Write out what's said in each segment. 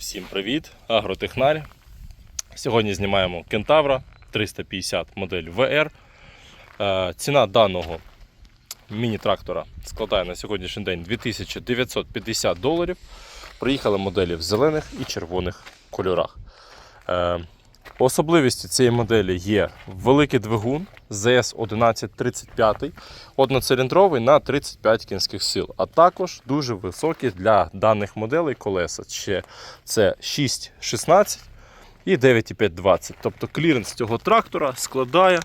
Всім привіт! Агротехнарь. Сьогодні знімаємо Кентавра 350 модель VR. Е, Ціна даного міні-трактора складає на сьогоднішній день 2950 доларів. Приїхали моделі в зелених і червоних кольорах. Особливістю цієї моделі є великий двигун ZS 1135, одноциліндровий на 35 кінських сил, а також дуже високі для даних моделей колеса. Ще це 6,16 і 9,520. Тобто кліренс цього трактора складає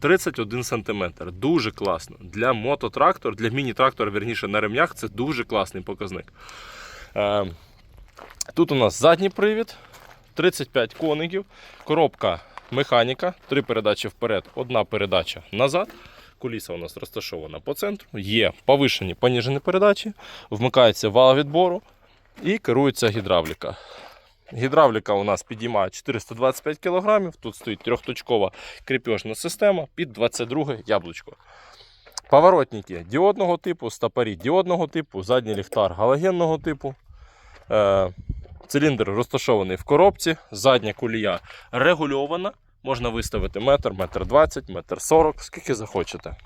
31 см. Дуже класно. Для мототрактора, для міні-трактора, верніше на ремнях, це дуже класний показник. Е, Тут у нас задній привід, 35 коників, коробка механіка, три передачі вперед, одна передача назад. Куліса у нас розташована по центру. Є повишені поніжені передачі, вмикається вал відбору і керується гідравліка. Гідравліка у нас підіймає 425 кг. Тут стоїть трьохточкова кріпежна система під 22 яблучко. Поворотники діодного типу, стопорі діодного типу, задній ліхтар галогенного типу. Циліндр розташований в коробці, задня кулія регульована. Можна виставити метр, метр 20, метр 40, скільки захочете.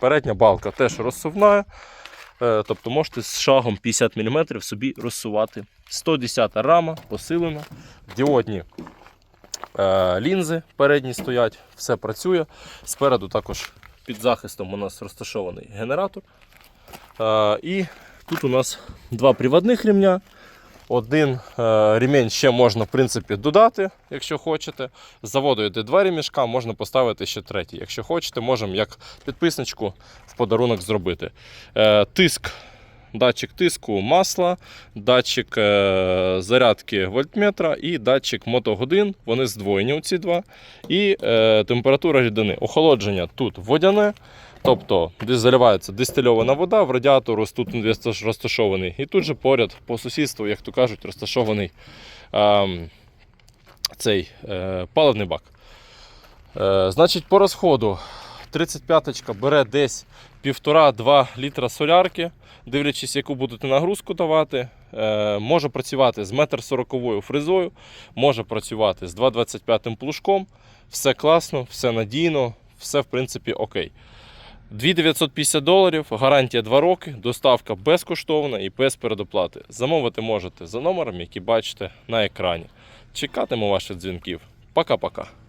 Передня балка теж розсувна. Е, Тобто можете з шагом 50 мм собі розсувати. 110 рама, посилена, діодні е, лінзи передні стоять, все працює. Спереду також під захистом у нас розташований генератор. Е, І тут у нас два приводних ремня. Один е, ремінь ще можна в принципі додати, якщо хочете. З заводу йде два ремішка, можна поставити ще третій. Якщо хочете, можемо як підписничку в подарунок зробити. Е, тиск, датчик тиску масла, датчик е, зарядки вольтметра і датчик мотогодин. Вони здвоєні ці два. І е, температура рідини. Охолодження тут водяне. Тобто, де заливається дистильована вода, в радіатор тут розташований. І тут же поряд по сусідству, як то кажуть, розташований ем, цей е, паливний бак. Е, значить, по розходу 35-ка бере десь 1,5-2 літра солярки, дивлячись, яку будете нагрузку давати. Е, може працювати з 1,40 фрезою, може працювати з 2,25 плужком. Все класно, все надійно, все в принципі окей. 2950 доларів, гарантія 2 роки, доставка безкоштовна і без передоплати. Замовити можете за номером, який бачите на екрані. Чекатиму ваших дзвінків. Пока-пока.